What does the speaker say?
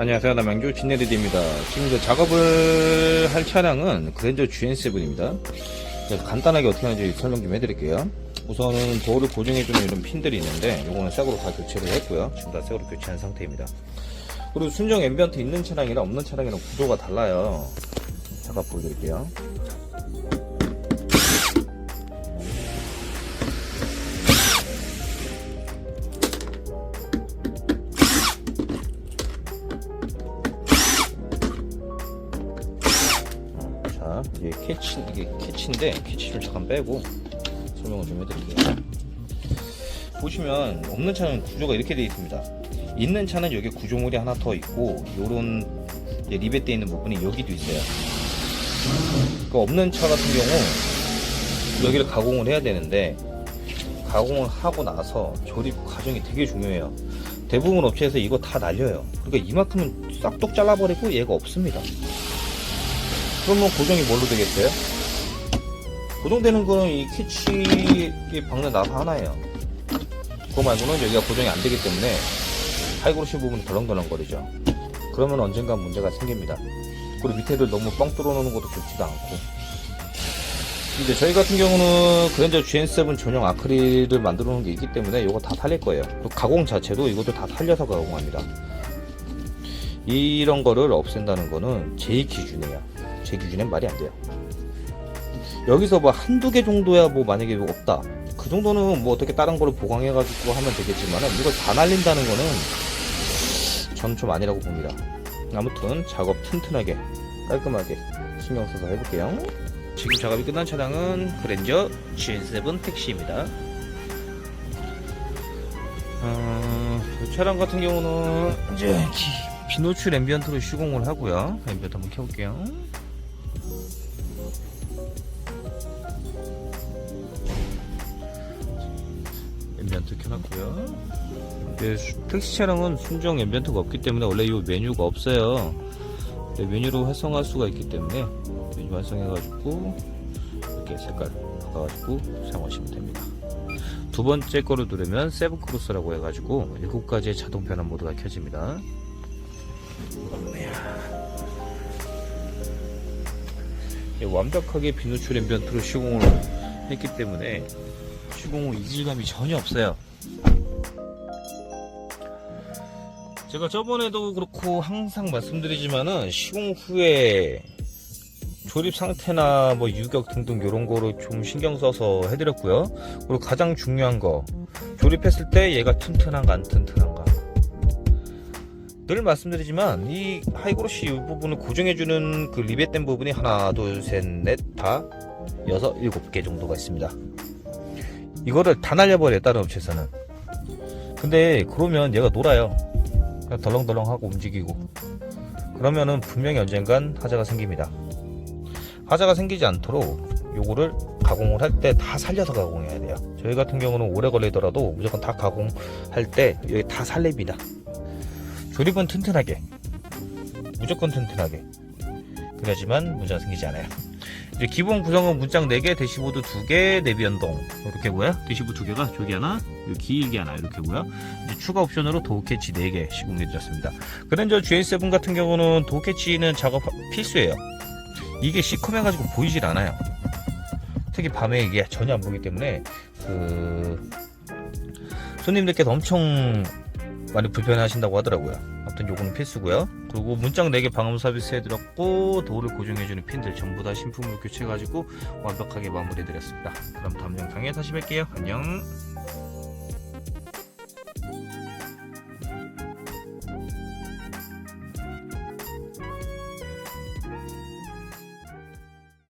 안녕하세요. 남양주 진네리디입니다. 지금 저 작업을 할 차량은 그랜저 GN7입니다. 간단하게 어떻게 하는지 설명 좀 해드릴게요. 우선은 도어를 고정해주는 이런 핀들이 있는데 요거는 새거로 다 교체를 했고요. 지금 다 새거로 교체한 상태입니다. 그리고 순정 앰비언트 있는 차량이랑 없는 차량이랑 구조가 달라요. 잠깐 보여드릴게요. 자, 이게 캐치, 이게 캐치인데, 캐치 좀 잠깐 빼고 설명을 좀 해드릴게요. 보시면, 없는 차는 구조가 이렇게 되어 있습니다. 있는 차는 여기 구조물이 하나 더 있고, 요런 리벳되어 있는 부분이 여기도 있어요. 그 없는 차 같은 경우, 여기를 가공을 해야 되는데, 가공을 하고 나서 조립 과정이 되게 중요해요. 대부분 업체에서 이거 다 날려요. 그러니까 이만큼은 싹둑 잘라버리고 얘가 없습니다. 그러면 고정이 뭘로 되겠어요? 고정되는 거는 이 캐치 박는 나사 하나예요. 그거 말고는 여기가 고정이 안 되기 때문에 하이그로시 부분이 덜렁덜렁거리죠. 그러면 언젠가 문제가 생깁니다. 그리고 밑에를 너무 뻥 뚫어놓는 것도 좋지도 않고. 이제 저희 같은 경우는 그랜저 GN7 전용 아크릴을 만들어 놓은 게 있기 때문에 이거 다 살릴 거예요. 또 가공 자체도 이것도 다 살려서 가공합니다. 이런 거를 없앤다는 거는 제 기준이에요. 제 기준엔 말이 안 돼요. 여기서 뭐 한두 개 정도야 뭐 만약에 없다. 그 정도는 뭐 어떻게 다른 거를 보강해가지고 하면 되겠지만은 이걸 다 날린다는 거는 전 좀 아니라고 봅니다. 아무튼 작업 튼튼하게 깔끔하게 신경 써서 해볼게요. 지금 작업이 끝난 차량은 그랜저 GN7 택시입니다. 어, 이 차량 같은 경우는 이제 기- 비노출 앰비언트로 시공을 하고요. 앰비언트 한번 켜볼게요. 앰비언트 켜놨고요. 택시 차량은 순정 앰비언트가 없기 때문에 원래 이 메뉴가 없어요. 네, 메뉴로 활성화할 수가 있기 때문에 메뉴 활성해가지고 이렇게 색깔 바꿔가지고 사용하시면 됩니다. 두 번째 거를 누르면 세븐 크로스라고 해가지고 일곱 가지의 자동 변환 모드가 켜집니다. 완벽하게 비누출 앰비언트로 시공을 했기 때문에 시공 후 이질감이 전혀 없어요. 제가 저번에도 그렇고 항상 말씀드리지만은 시공 후에 조립 상태나 뭐 유격 등등 이런 거를 좀 신경 써서 해드렸고요. 그리고 가장 중요한 거 조립했을 때 얘가 튼튼한가 안 튼튼한가. 늘 말씀드리지만 이 하이그로시 이 부분을 고정해주는 그 리벳된 부분이 하나 둘 셋 넷 다 여섯 일곱 개 정도가 있습니다. 이거를 다 날려버려요 다른 업체에서는. 근데 그러면 얘가 놀아요. 그냥 덜렁덜렁하고 움직이고 그러면은 분명히 언젠간 하자가 생깁니다. 하자가 생기지 않도록 요거를 가공을 할 때 다 살려서 가공해야 돼요. 저희 같은 경우는 오래 걸리더라도 무조건 다 가공할 때 여기 다 살립니다. 조립은 튼튼하게 무조건 튼튼하게 그래야지만 문제가 생기지 않아요. 이제 기본 구성은 문짝 4개, 대시보드 2개, 내비 연동 이렇게 고요. 대시보드 2개가 저기 하나, 여기 길게 하나 이렇게 고요. 이제 추가 옵션으로 도어 캐치 4개 시공해드렸습니다. 그랜저 GN7 같은 경우는 도어 캐치는 작업 필수예요. 이게 시커매가지고 보이질 않아요. 특히 밤에 이게 전혀 안 보이기 때문에 그 손님들께서 엄청 많이 불편해하신다고 하더라고요. 아무튼 요거는 필수고요. 그리고 문짝 4개 방음 서비스 해드렸고 도어를 고정해주는 핀들 전부 다 신품으로 교체해가지고 완벽하게 마무리해드렸습니다. 그럼 다음 영상에 다시 뵐게요. 안녕.